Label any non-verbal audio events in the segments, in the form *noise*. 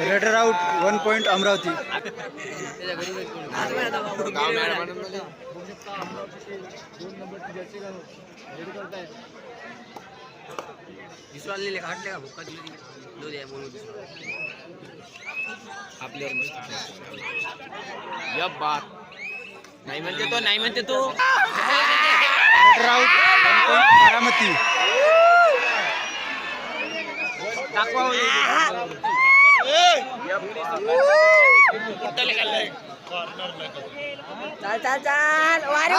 Raider out one point Amravati. गाव madam म्हणून मध्ये. आपल्यावर मस्त या बात। नाही म्हणते तो नाही म्हणते तो। *laughs* पॉइंट बारामती. चाल चाल चाल. वारे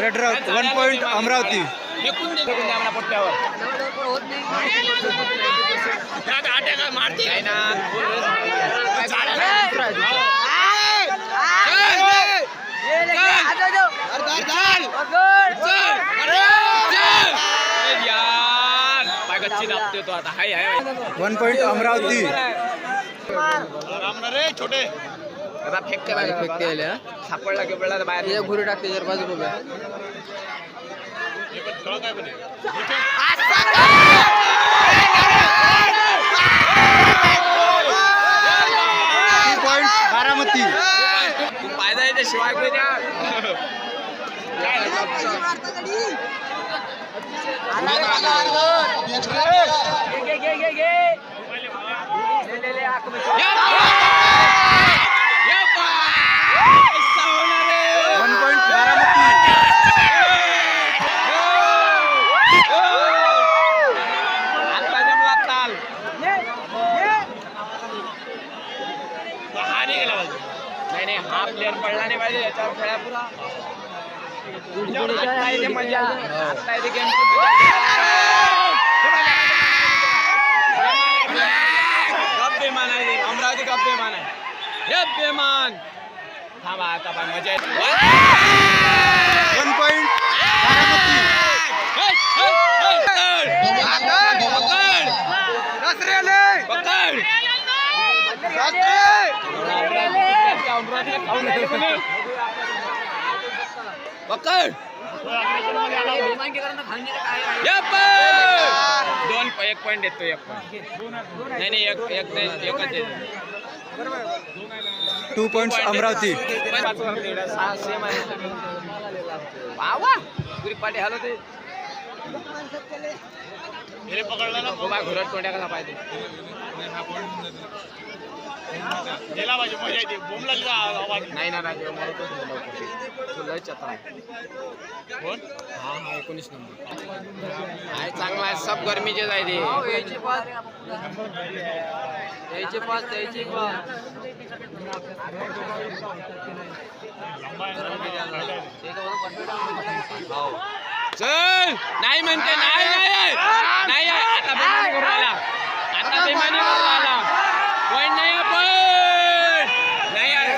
raider out one point Amravati. मारते? ना ये लेके आ जाओ पकड़ यार. पाय गच्ची दाबते तो आता. हाय हाय वन पॉइंट अमरावती. आता फेकते बाहेर फेकते सापडला की पडला बाहेर घुरी टाकते जर बाजू बारामती. तू पाय जायचं शिवाय घे घे घे घे ले ले ले आंख में वन पॉइंट बारामती आता जमला ताल ये ये नाही नाही हा प्लेअर पडला नाही पाहिजे याच्यावर खेळा पुरा आता येते मजा आता येते गेम गप बेमान आहे रे. अमरावती गप बेमान आहे बेमान थांबा आता पाय मजा येते वन पॉइंट बारामती पकड दोन एक पॉईंट देतो एक पॉईंट नाही नाही एक एक नाही, एकच देतो टू पॉइंट अमरावती. सेम आहे. वा वा पुरी पाठी हलो ते. हो बा घोरट तोंड्या कसा पाहिजे. नाही ना राजू तो लय चत्रा आहे. कोण? हा हा एकोणीस नंबर. आहे चांगला आहे सब गरमीचे आहे ते. यायचे पाच यायचे पाच पाच चल! नाही म्हणते नाही नाही. आता बेमानी करून आला आता बेमानी करून आला पॉईंट नाही आहे पण नाही आहे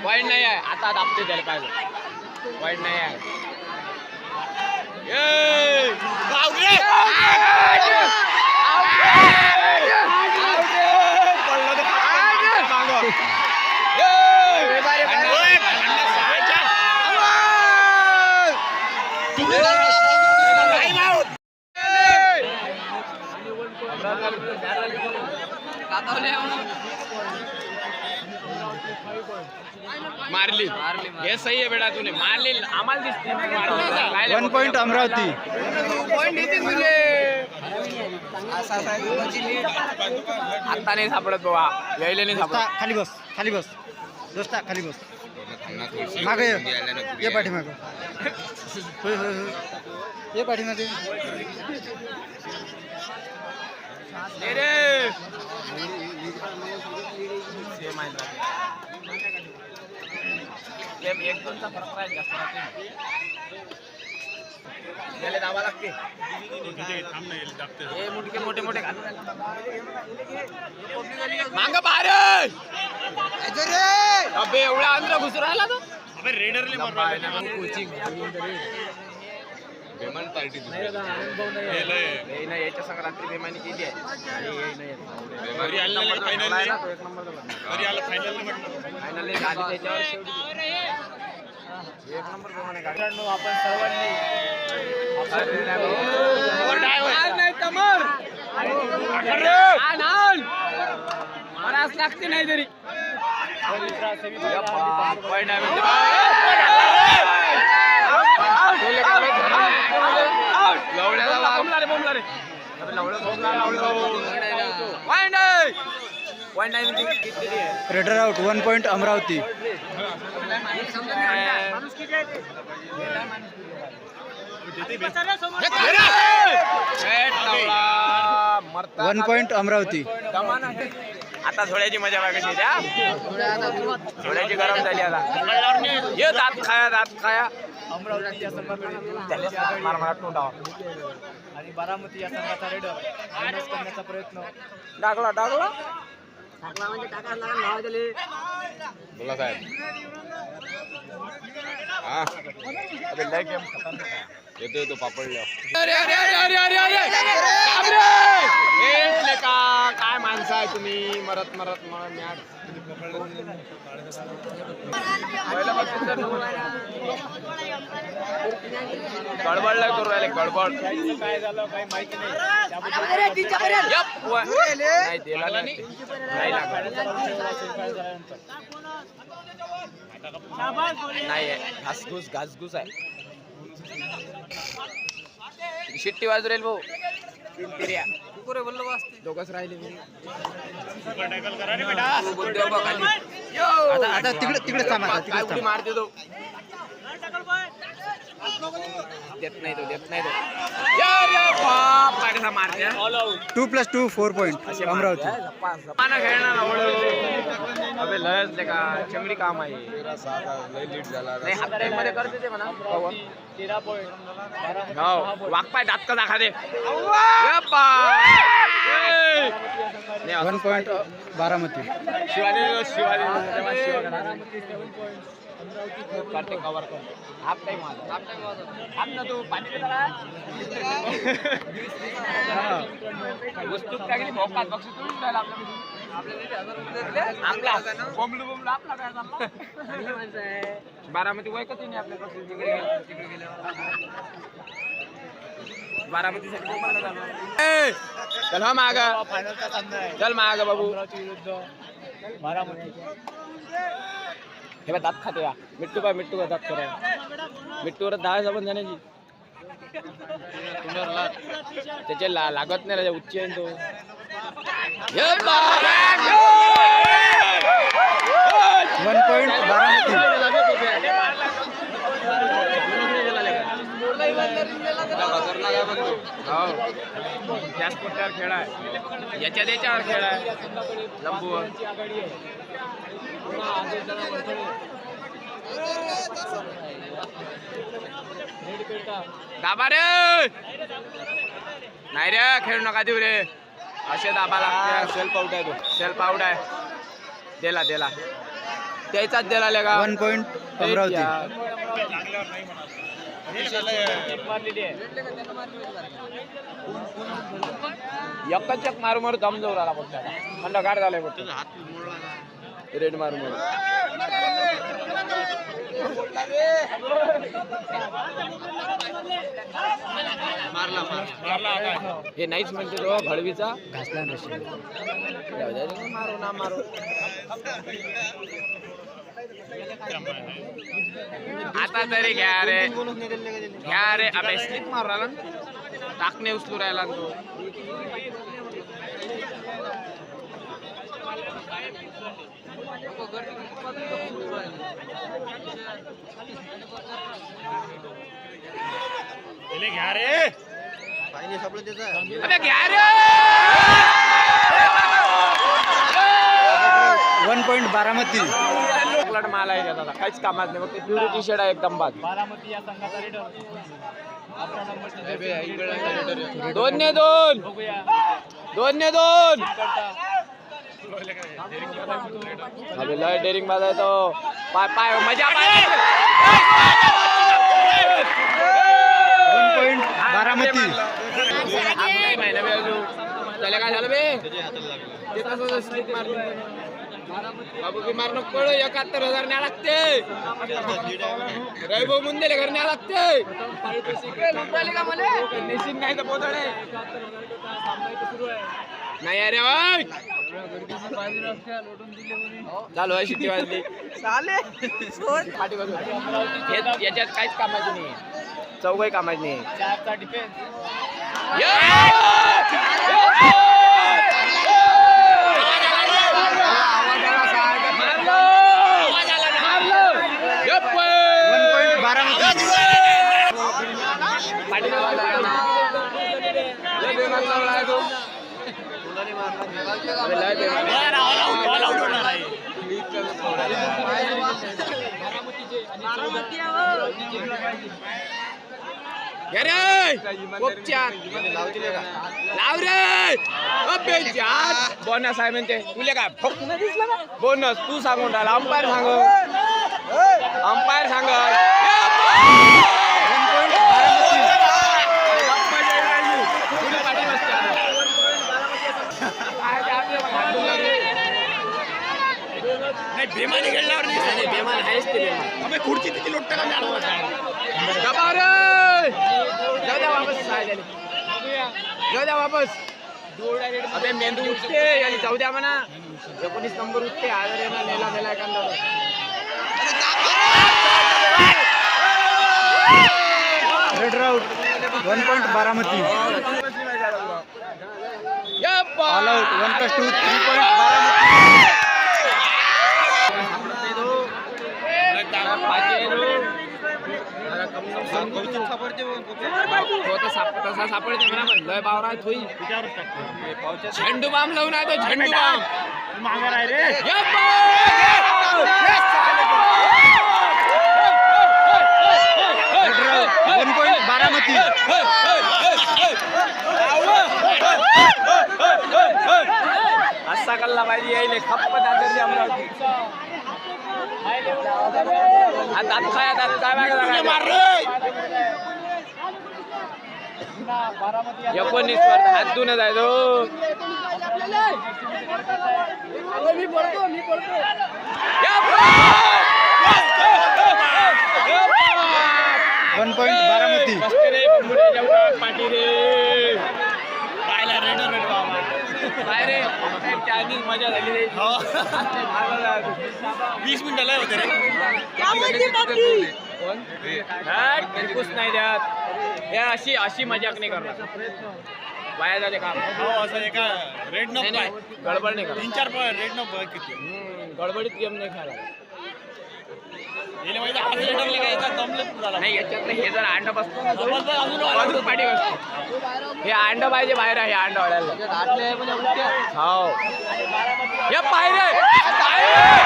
पॉईंट नाही आहे आता दाबते त्याला पाहिजे पॉईंट नाही आहे ए! बावरे! पडलं तर पटकन मागं. ए! भांडण सहायच्या. मारली. हे सही आहे बेटा तुने. मारली. आम्हाला दिसते. One point Amravati. आता नाही सापडत बाबा. यायला नाही सापडत. खाली बस खाली बस. दोस्ता खाली बस. मागे ये. ये पाठीमागे. *laughs* होय होय होय. ये पाठीमागे नाही रे सेम आहे सेम एक दोनचा फरक राहील जास्त. त्याला दाबा लागते हे मुटके मोठे मोठे घालून मांग बाहेर अबे एवढा अंतर घुसून राहिला तो कोचिंग. हे नाही याच्या संग रात्री बेमानी केली आहे. आणि हे नाही येत. एक नंबर बेमानी गाडी आपण सर्वांनी लागते नाही तरी. Raider out one point Amravati one point Amravati आता थोड्याची मजा बघा कशी द्या थोड्याची गरम झाली आता. ये दात खाया दात खाया. अमरावती या संघाकडे आणि बारामती या संघाचा रेडर करण्याचा प्रयत्न. डागला डागला. बोला साहेब. हा. येतो येतो पापडल्या अरे अरे अरे अरे अरे अरे! काय माणसं आहे तुम्ही? मरत मरत मरत मॅट गडबड करू राहिले गडबड काय झालं काही माहिती नाही त्याबद्दल यप, व- नाही दिला नाही. नाही लागला नाही आहे. घासघूस घासघूस आहे. शिट्टी वाजू राहील भाऊ दोघच राहिले! आता तिकडे तिकडे मारते तो. देत नाही तो देत नाही तो? Two plus two four point Amravati. हा? खेळणार अबे लयच ते का चंगडी काम आहे. नाही करते ते म्हणा. तेरा पॉईंट हो वाघपाय दात दाखा दे. One point Baramati. Shivaji Shivaji करते कव्हर करते हाफ टाइम माझा हाफ टाइम माझा हाफ ना तू पाणी पिता का वस्तू काय गेली भोकात बक्षीस तुम्ही द्यायला आपला आपला बोंबलू बोंबलू आपला काय चालला बारामती वय कधी नाही आपल्या बक्षीस तिकडे गेलं तिकडे गेल्यावर बारामतीसाठी बोंबायला जाणार. ए, चल हा माग फायनलचा सामना आहे चल माग बाबू। अमरावती विरुद्ध बारामती। हे बघ दात खाते या. मिट्टू काय मिट्टू काय दात करा मिट्टूवर दहा जण जाण्याची. त्याचे ला- लागत नाही राजा उच्च आहे तो! वन पॉईंट हो. पोट्यावर खेळ आहे. याच्या त्याच्यावर खेळ आहे. लंबूवर. दाबा रे! नाही रे खेळू नका देऊ रे. असे दाबा लागते. सेल्फ आउट आहे तो. सेल्फ आउट आहे. दिला दिला. त्याचाच दिला लेगा वन पॉईंट अमरावती. एकच एक मारू मारू दम जाऊ राहिला फक्त. थंड गाड झालाय फक्त. रेड मारू हे नाहीच म्हणते तो घडवीचा घासला ना मारू ना मारू. आता तरी घ्या रे. घ्या रे. आता स्लिप मारू राहिला टाकणे उचलू राहिला घ्या रे पाहिजे तो त्याचा घ्या रे वन पॉईंट बारामती चॉकलेट माल आहे दादा काहीच कामात नाही फक्त प्युरिटी शेड आहे एकदम बाद बारामती या संघाचा रेडर दोन ने दोन दोन ने दोन करता लय डेरिंग बाज तो पाय पाय मजा पाय बारामती त्याला काय झालं बे ते स्लिप मारली बाबू एकाहत्तर हजार न्या लागते रविभाऊ मुंदेले घर न्या लागते का मला नाही तर पोतडे नाही अरे चालू आहे शिट्टी वाजली. *laughs* हे- याच्यात काहीच कामाची नाही. चौघही कामाची नाही. लाव रे! बोनस आहे म्हणते. तुले काय नाही बोनस तू सांगून राहिला. अंपायर सांग. अंपायर सांग. बारामती बेमानी खेळल्यावर नाही बेमान आहेच ते बेमान. खुर्ची तिची लोट जाऊ द्या वापस सहा झाले. जाऊ द्या वापस. अबे मेंदू उठते. आणि जाऊ द्या म्हणा. एकोणीस नंबर उठते. आजार येणार नेला नेला एखादा raid out one point Baramati. All out one plus two three point Baramati. तसा सापडते म्हणा पण लय बावरा थोई झेंडू बाम लावून आहे तो झेंडू बाम या रेड राऊट बारामती. कल्ला पाहिजे यायले खप्प दादरची अमरावती दात खाय दात काय एकोणीस वर हात धुणं जायचो वन पॉईंट बारामती. पाटी रे पाहिला रेड रेड बाबा काय रे काय चायनीज मजा झाली रे. वीस मिनिटं लय होते रे. बिलकुल नाही द्यात या अशी अशी मजाक नाही करणार. वाया झाले काम. रेड नाही नाही गडबड नाही तीन चार रेड न किती. हम्म, गडबडीत गेम नाही खेळायला गेले माहिती आज रेडरले काय एका दमले झाला नाही हे जर अंड बसतो ना जो, अजून पाठी बसतो हे अंड पाहिजे बाहेर आहे अंड वाढायला. हो हे पायरे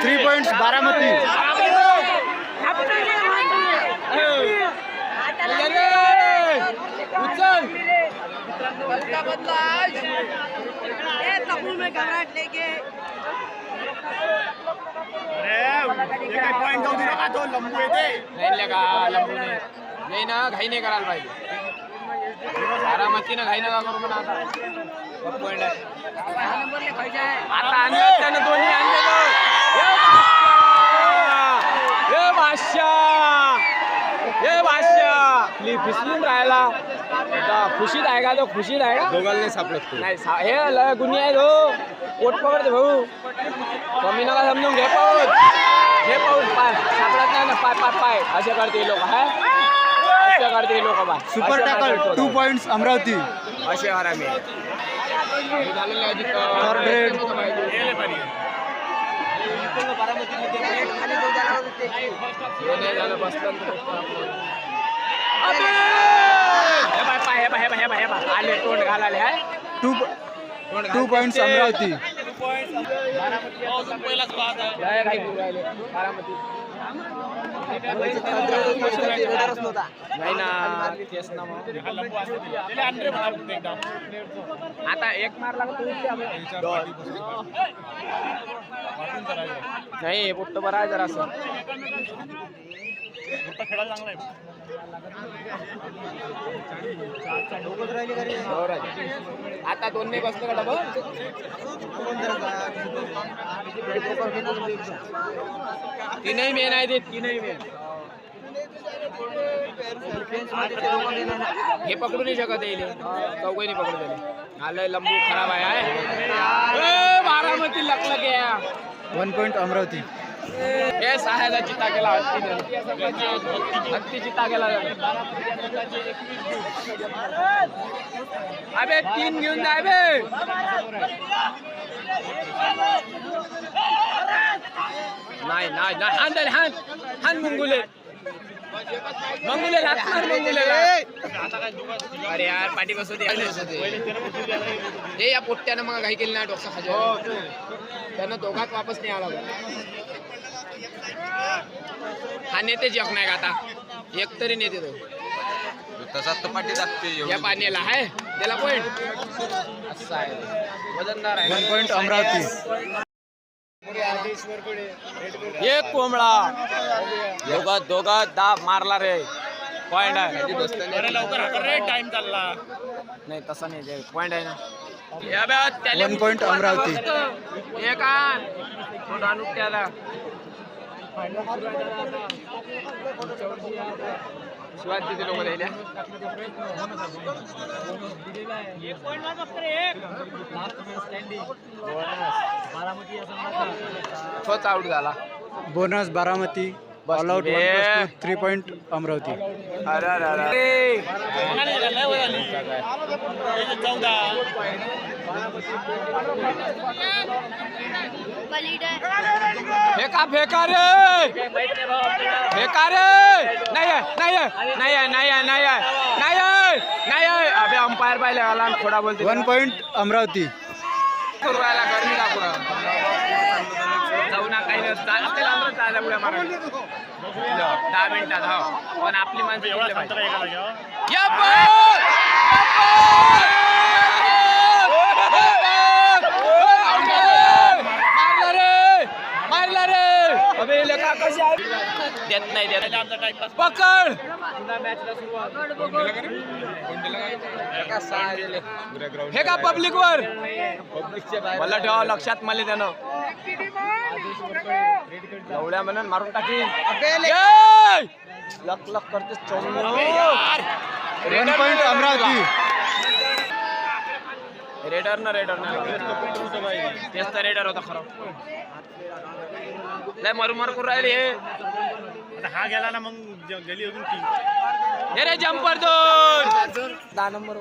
थ्री पॉईंट बारामती उचल पॉईंट जाऊ दिला का तो? लंबू येते नाही का लंबू नाही. नाही ना घाई नाही करायला पाहिजे. बारामतीनं घाई नका करू म्हणा आता. एक point आहे. आता आणलं त्यानं दोन्ही आणले. हे बादशाह! हे! हे फिसलून राहिला. आता खुशीत आहे का तो? खुशीत आहे का? दोघांना नाही सापडत नाही सा- हे लय गुन्हे आहे तो पोट पकडते भाऊ. कमी नका समजून घे पाऊस घे पाऊस पाय. सापडत नाही ना. पाय पाय पाय. असे करते लोक हा? असे करते लोक बा. Super tackle two point Amravati असे करा मी झालेलं आहे तिथं. Third grade. हे नाही झालं बसलं तर अबे! हे बाय हे बाय हे बाय हे बाय हे बाय आले तोंड घालाले हाय टू टू पॉईंट अमरावती नाही ना केस ना मग. आता एक मार लागतो नाही पोट्ट बरं आहे जरा असं खेळायला चांगला आहे. आता दोन नाही बसलं का डबल तीनही मेन आहे ते. तीनही मेन हे पकडू नाही शकत येईल चौघही नाही पकडू त्याला. आलंय लंबू खराब आहे बारामती लकलक आहे. One point Amravati. हे सहायचा चित्ता केला हत्ती चित्ता केला अबे तीन घेऊन जाय बे नाही नाही नाही. हान दे हान. हान मंगुले. मंगुले लागणार मंगुले अरे यार पाठी बसू दे. हे या पोट्ट्यानं मग काही केली नाही डोसा खाजो त्यानं दोघात वापस नाही आला. हा नेते जग नाही का आता? एक तरी नेते तो. तसाच तर पाठी लागते या पाण्याला आहे त्याला पॉइंट असं आहे. वजनदार वन आहे पॉईंट अमरावती. एक कोंबडा. दोघात दोघात दा मारला रे. पॉइंट आहे. नाही तसं नाही ते पॉइंट आहे ना. या बे, त्याले One point अमरावती. एक आण. तो आणू त्याला. शिवाय तिथे लोक राहिल्या तोच आउट झाला bonus Baramati all out three point Amravati. अरे अरे अरे. चौदा फेका फेका रे! फेका रे! नाही आहे नाही आहे नाही आहे नाही आहे नाही नाही अबे अंपायर पाहिले आला थोडा बोलते. One point Amravati. राहिला गरमी पुरा जाऊ ना काही नाही मारा दहा मिनिटात हो. पण आपली माणसं एवढा जिंकले संत्रा पाहिजे. एकाला घ्यावा. या बॉल! या बॉल! मारला रे मारला रे आहे देत नाही देत आमचा टाइमपास पकड. हे का पब्लिक वर? मला ठेवा लक्षात मला त्यानं एवढ्या म्हणून मारून टाकी! लक लक करते वन पॉईंट अमरावती. रेडर ना रेडर ना. तेच तर रेडर होता खरं. लय मरू मरू करून राहिले हे. आता हा गेला ना मग गेली अजून हे रे जम्पर दोन. दहा नंबर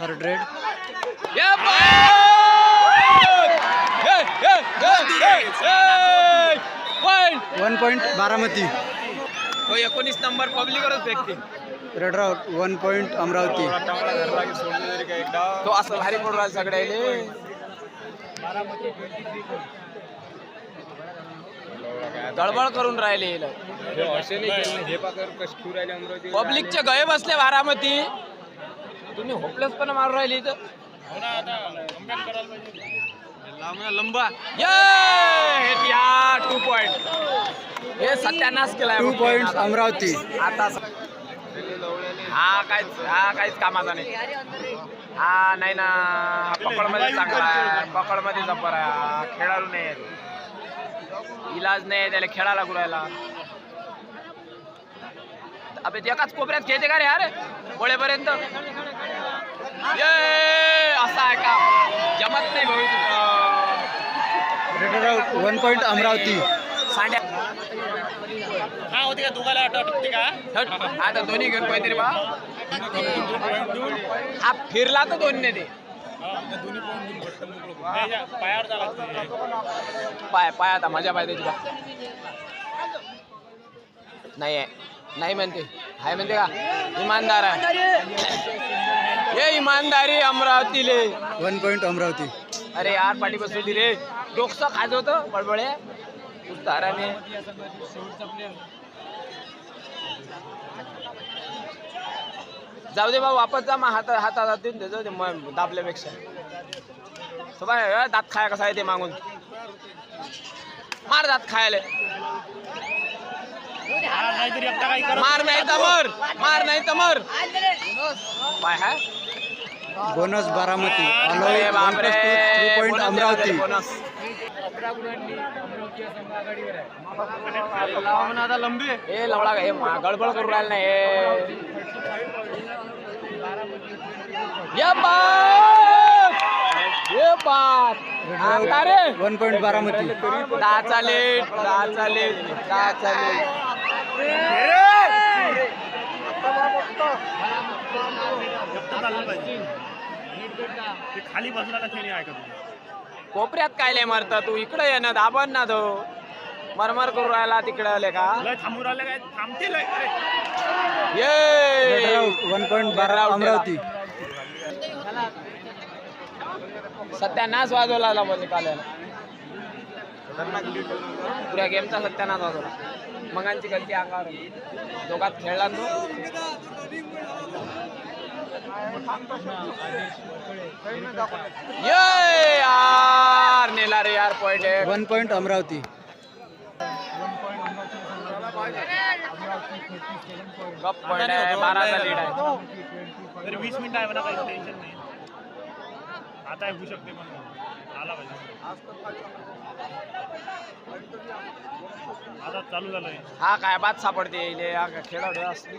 थर्ड रेड ये पॉइंट वन पॉईंट बारामती. तो एकोणीस नंबर पब्लिकवरच फेकते रेड वन पॉईंट अमरावती. तो असं भारी पडून राहिला सगळ्याले? दळबळ करून राहिले पब्लिकचे गये बसले बारामती. तुम्ही होपलेस पण मारून राहिले इथं. लंबा ये या टू पॉइंट हे सत्यानाश केलाय टू पॉईंट अमरावती. आता हा काहीच हा काहीच कामाचा नाही. हा नाही ना पकडमध्ये चांगला आहे पकडमध्ये जबर आहे हा खेळाडू नाही. इलाज नाही त्याला खेळायला गुरायला. अबे एकाच कोपऱ्यात खेळते का रे अरे? गोळेपर्यंत ये असा आहे का? जमत नाही भाऊ वन पॉईंट अमरावती. सांड्या हा होती का दोघाला अट अटकते का? हट. आता दोन्ही घेऊन काहीतरी बा हा फिरला तर दोन ने ते पाय पाय आता मजा त्याची बा. नाही आहे. नाही म्हणते. हाय म्हणते का? इमानदार आहे. हे इमानदारी अमरावतीले वन पॉईंट अमरावती. अरे यार पाठी बसवली रे डोकसं खाज होतं बडबडे. नुसतं हराने जाऊ दे बा वापस जा मग हात हातात हात देऊन दे जाऊ दे मग दाबल्यापेक्षा. तो बाय दात खाया कसा आहे ते मागून. मार दात खायला. मार नाही तर मर. नाही तर मर. काय है बोनस बारामती. बापरे. Three point Amravati. बोनस. ए लवडा हे मा- गडबड करू राहिला नाही हे. One point Baramati. दहा चालेल दहा चालेल दहा चालेल खाली बसला का ऐकत कोपऱ्यात काय लय मरत तू? इकडे ये ना दाबन ना तो. मरमर करू राहिला तिकडे आले का? लय थांबून राहिले काय? थांबते लय. अरे. ये! वन पॉईंट बारा अमरावती. सत्यानाश वाजवला बोल निकालायला. पुऱ्या गेमचा सत्यानाश वाजवला. मगांची गलती अंगावर. आली. दोघात खेळला ना तो. ये यार नेला रे यार पॉइंट वन पॉईंट अमरावती. गप पॉइंट आहे बाराचा लीड आहे. तरी वीस मिनिटं आहे म्हणा काही टेन्शन नाही. आता होऊ शकते पण आला पाहिजे. आता चालू झालंय. हा काय बात सापडते हा खेळाडू असली.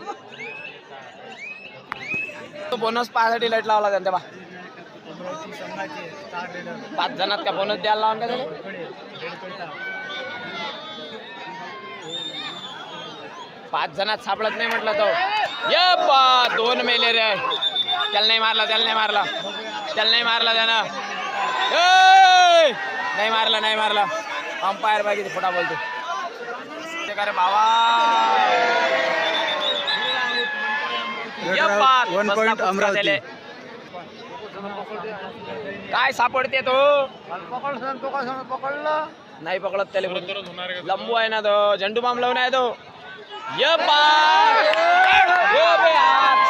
तो बोनस पाहायसाठी लाइट लावला त्यांच्या बा पाच जणात का बोनस द्यायला लावून का पाच जणात सापडत नाही म्हटलं तो. ये बा दोन मेले रे. त्याला नाही मारला त्याला नाही मारला. त्याला नाही मारला त्यानं. ए! नाही मारला नाही मारला. अंपायर बाई किती फोटा बोलतो ते का रे बाबा. वन अमरावती. काय सापडते तो? नाही पकडत त्याला. लंबू आहे ना तो. झंडू बाम लावून आहे तो. ये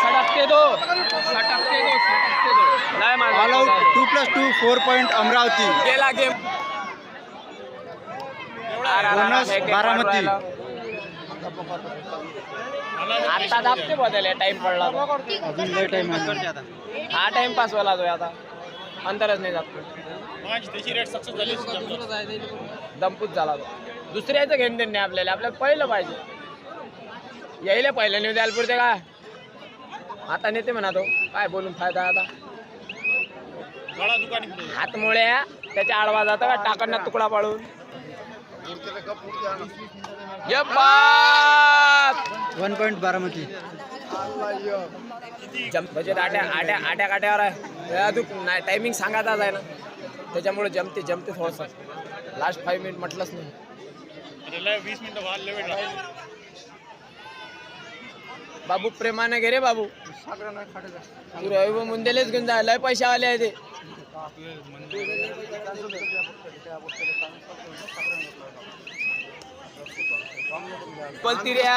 सटकते तो. सटकते तो नाही out two plus two four point Amravati. गेला गेम. बोनस बारामती. आता दाबते बदल टाइम पडला तो. अजून लय टाइम आहे. हा टाइम पास व्हायला तो आता. अंतरच नाही जात. मग त्याची रेट सक्सेस झाली दमपूत झाला तो. दुसऱ्याचं घेऊन देणे आपल्याला. आपल्याला पहिलं पाहिजे. यायला पहिलं नेऊ द्यायला पुरते काय आता नेते म्हणा तो. काय बोलून फायदा आता? गळा दुकानी पुढे हातमुळे त्याच्या आडवा जातं का? टाकणं तुकडा बात वन पॉईंट बारामती. जम बजेट आट्या आट्या आट्या काट्यावर आहे. तू टायमिंग सांगायचाच आहे ना. त्याच्यामुळे जमते जमते थोडंसं. लास्ट फाईव्ह मिनिट म्हटलंच नाही. वीस मिनिटं. बाबू प्रेमाने घे रे बाबू. तू रवी मुंदेलेच घेऊन जा. लय पैसे आले आहे ते. पलतिऱ्या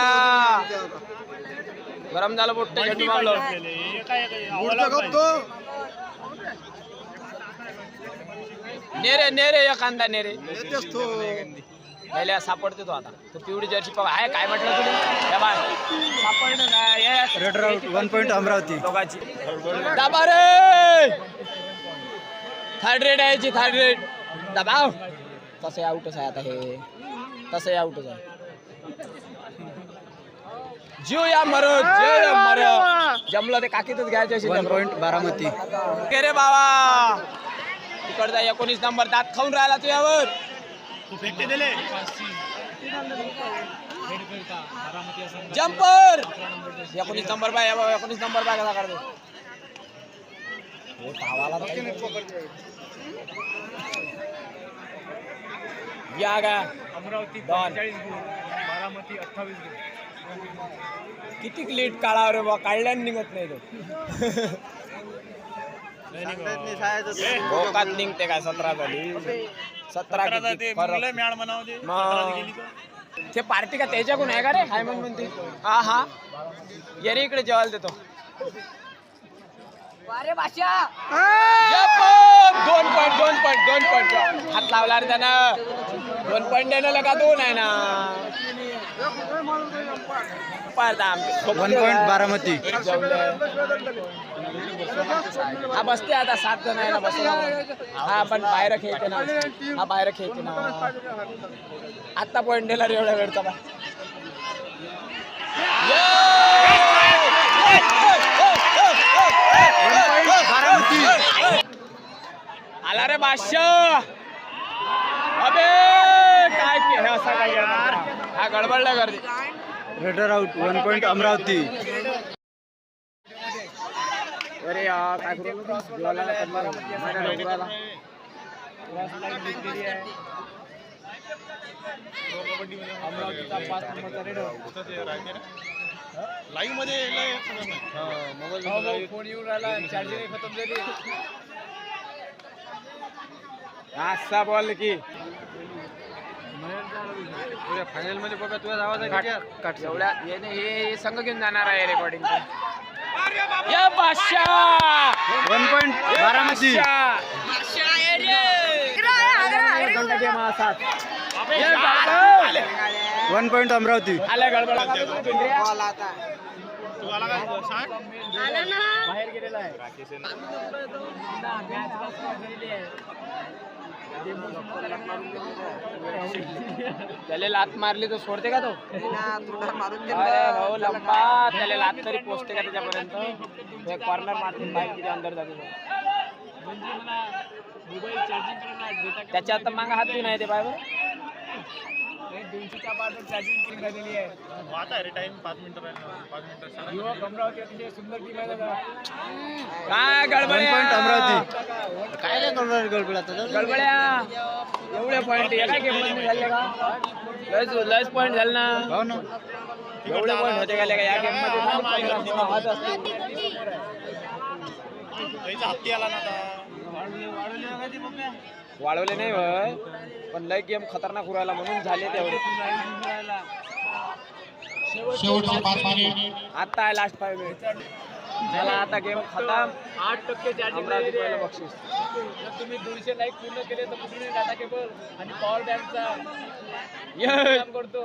गरम झालं बोट्ट झेंडू मारलं. नेरे नेरे या कांदा नेरे पहिल्या सापडते तो आता. तो पिवळी जर्सी पाव आहे काय म्हटलं तुम्ही काय हे raid out one point Amravati. दोघांची. दाबा रे! थर्ड रेड आहे थर्ड रेड दबाव. तसं आउटच आहे आता हे. तसं आउटच आहे. जीव या मर जे या मर जमलं ते काकीतच घ्यायचं वन जमलं. पॉईंट बारामती. के रे बाबा. तिकडचा एकोणीस नंबर दात खाऊन राहिला तुझ्यावर तू फेकते दिले. जम्पर एकोणीस नंबर बाय एकोणीस नंबर बाय कसा काढतो हे धावाला या गा. अमरावती. बारामती अठ्ठावीस किती लीट काढावं रे बा काढल्याने निघत नाही तो. भोकात निघते. काय सतरा झाली. सतरा किती? फरक. ते. मग. पार्टी का त्याच्याकडून आहे का रे? हाय मग म्हणते. हा हा. ये रे इकडे जेवायला देतो. अरे बादशा यप्प! दोन पॉईंट दोन पॉईंट दोन पॉईंट हात लावला रे त्यानं. दोन पॉईंट देणं लगा दोन आहे ना. वन पॉईंट बारामती हा बसते आता सात जण आहे ना बसला हा पण बाहेर खेळते ना. हा बाहेर खेळते ना. आत्ता पॉईंट दिला रे एवढ्या वेळचा बा आला रे बादशाह. अबे काय असा काय यार हा गडबडला गर्दी. Raider out one point Amravati अरे यार काय करू? जेवायला करणार महिना जेवायला. अमरावतीचा पाच नंबरचा रेड लाईव्हमध्ये लय खतरनाक. फोन येऊन राहिला. चार्जिंग खतम झाली. असा बॉल की. फायनलमध्ये बघा तुझा आवाज काट एवढ्या याने हे संघ घेऊन जाणार आहे रेकॉर्डिंग या बादशाह! One point Baramati. One point Amravati. गडबड. आला काय सांग बाहेर गेलेला आहे. त्याला लात मारली तर सोडते का तो? अरे भाऊ लंबा. त्याला लात तरी पोचते का त्याच्यापर्यंत? एक कॉर्नर मारते किती अंदर जाते त्याच्या आता मागा हात आहे ते बाहेर दोनशेच्या पार चार्जिंग झालेली आहे. आता रे टाइम पाच मिनिटं राहिलं. पाच मिनिटं सांगा. अमरावती अतिशय सुंदर टीम आहे वन काय गडबड पॉईंट अमरावती. काय रे करणार गडबड आता? गडबड्या एवढे पॉईंट एका गेममध्ये झाले का? लयच लयच पॉईंट झाले ना. हो ना. एवढे पॉईंट होते का? या गेममध्ये झाले पंधरा सोळा हात असतील. त्याचा हत्ती आला ना आता? वाढवले नाही होय पण लय गेम खतरनाक उरायला म्हणून झाले तेवढे. आता आहे लास्ट फाईव्ह मिनिट झाला आता गेम खतम. आठ टक्के चार्जिंग बक्षीस. जर तुम्ही दोनशे लाईक पूर्ण केले तर पूर्ण डाटा केबल आणि पॉवर बँकचा काम करतो.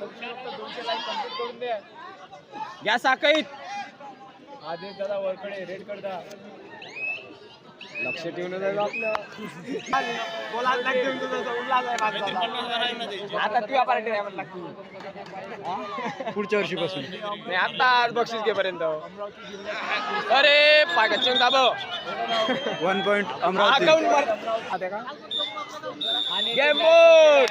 फक्त दोनशे लाईक कंप्लीट करून द्या. घ्या साकईत आदेश दादा वरकडे रेड करता लक्ष ठेवून आपलं. आता तू पार्टी आहे म्हणला. पुढच्या वर्षीपासून नाही आता आज बक्षीस घेपर्यंत अरे पागच्चन दाबो. One point Amravati. Account game board